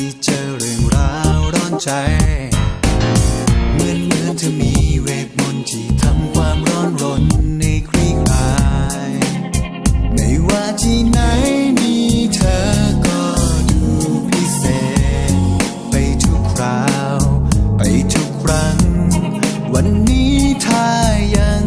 ที่เจอเรื่องราวร้อนใจเหมือนเหมือนเธอมีเวทมนต์ที่ทำความร้อนรนในคลี่คลายไม่ว่าที่ไหนมีเธอก็ดูพิเศษ ไปทุกคราว ไปทุกครั้ง วันนี้ถ้ายัง